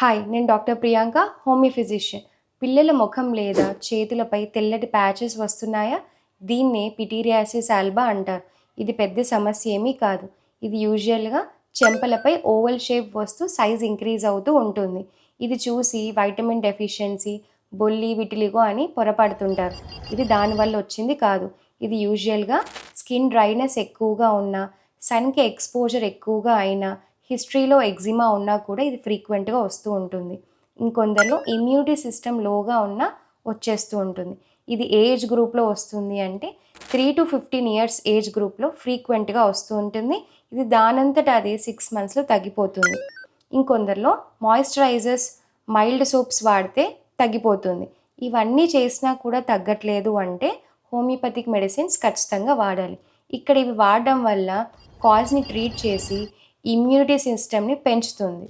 Hi నేను doctor Priyanka homeo physician పిల్లల ముఖం లేదా చేతులపై తెల్లటి ప్యాచెస్ వస్తున్నాయా? దీన్నే పిటీరియాసిస్ ఆల్బా అంటారు. ఇది పెద్ద సమస్య ఏమీ కాదు. ఇది యూజువల్గా చెంపలపై ఓవల్ షేప్ వస్తూ సైజ్ ఇంక్రీజ్ అవుతూ ఉంటుంది. ఇది చూసి వైటమిన్ డెఫిషియన్సీ బొల్లి విటిలిగో అని పొరపడుతుంటారు. ఇది దానివల్ల వచ్చింది కాదు. ఇది యూజువల్గా స్కిన్ డ్రైనెస్ ఎక్కువగా ఉన్నా సన్కి ఎక్స్పోజర్ ఎక్కువగా అయినా హిస్టరీలో ఎగ్జిమా ఉన్నా కూడా ఇది ఫ్రీక్వెంట్గా వస్తూ ఉంటుంది. ఇంకొందరిలో ఇమ్యూనిటీ సిస్టమ్ లోగా ఉన్నా వచ్చేస్తూ ఉంటుంది. ఇది ఏజ్ గ్రూప్లో వస్తుంది అంటే three to fifteen years age గ్రూప్లో ఫ్రీక్వెంట్గా వస్తూ ఉంటుంది. ఇది దానంతట అదే సిక్స్ మంత్స్లో తగ్గిపోతుంది. ఇంకొందరిలో మాయిశ్చరైజర్స్ మైల్డ్ సోప్స్ వాడితే తగ్గిపోతుంది. ఇవన్నీ చేసినా కూడా తగ్గట్లేదు అంటే హోమియోపతిక్ మెడిసిన్స్ ఖచ్చితంగా వాడాలి. ఇక్కడ ఇవి వాడడం వల్ల కాజ్ని ట్రీట్ చేసి ఇమ్యూనిటీ సిస్టమ్ని పెంచుతుంది.